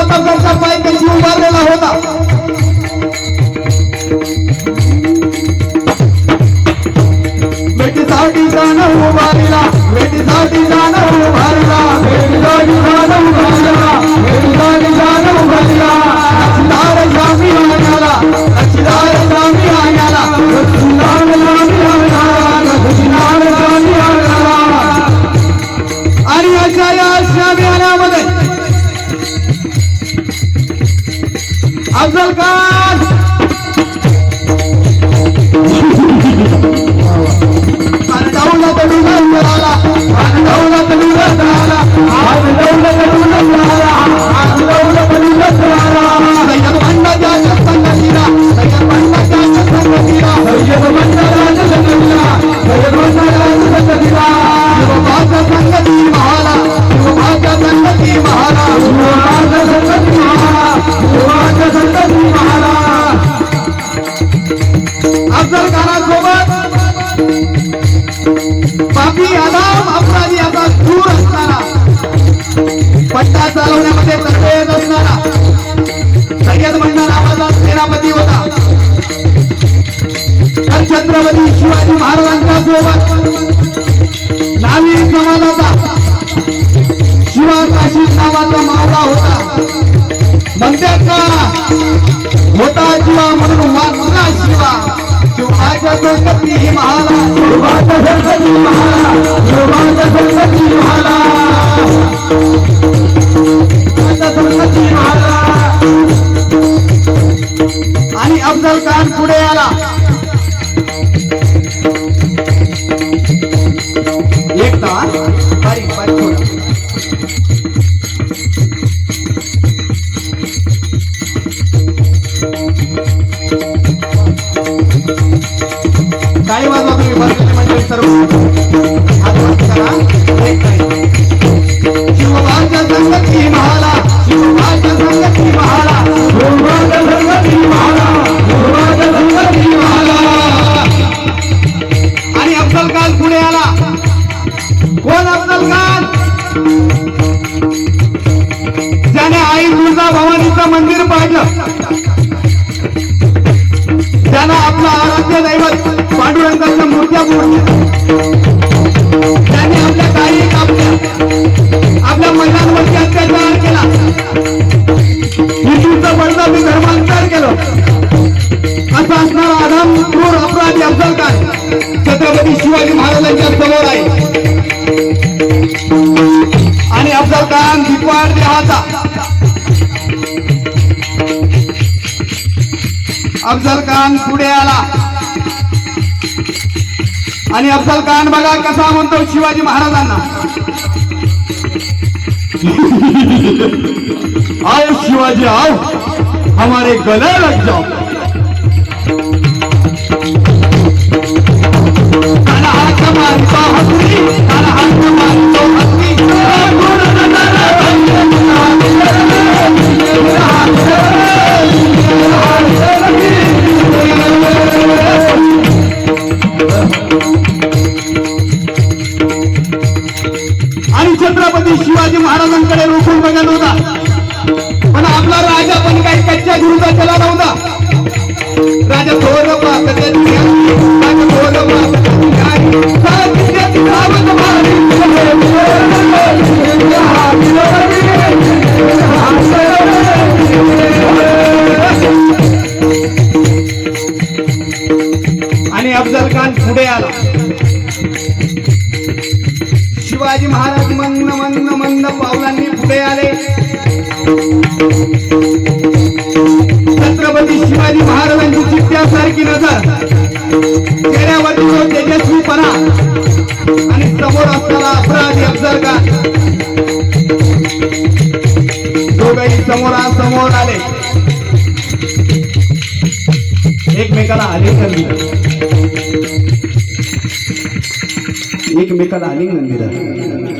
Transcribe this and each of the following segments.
प्रतापगडचा पाय कशी उभारलेला होता. भेटीसाठी जाणं उभारला भेटीसाठी जाणं उभारला भेटीसाठी अफजल खान! दौलत विलासराला दौलत विलासराला चालवण्यामध्ये तत्व असणारा सय्यद मंडळ नावाचा सेनापती होता तर छत्रपती शिवाजी महाराजांच्या सोबत नावी समाजाचा शिवा काशी नावाचा मावळा होता म्हणतात का होता जीवा म्हणून वाचला शिवा शिवाच्या संगती महाला शिवाच्या संगती महाला शिवाच्या संगती महाला आणि अफजल खान पुढे आला. आणि अफजल खान दिपाड देहाचा. अफजल खान पुढे आला. आणि अफजल खान बघा कसा म्हणतो शिवाजी महाराजांना. आओ शिवाजी आओ. हमारे गले लग जाओ. महाराजांकडे रोखून बघत होता पण आपला राजा पण काही कच्च्या गुरुचा चला नव्हता. राजा थोर पावलांनी पुढे आले. छत्रपती शिवाजी महाराजांची चित्त्यासारखी नजर. चेहऱ्यावरती तो तेजस्वीपणा आणि समोर असणारा अपराधी अफजल खान दोघही समोरासमोर आले. एकमेकाला आलिंगन दिलं. एकमेकाला आलिंगन दिलं.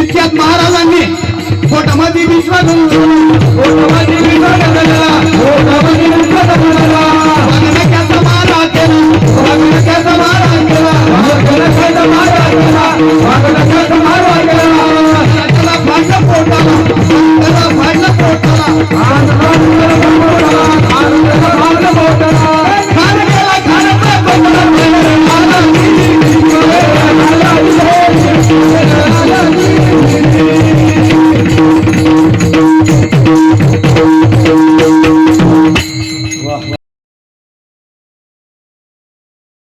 विख्यात महाराजांनी कोटमध्ये विश्वास विश्वास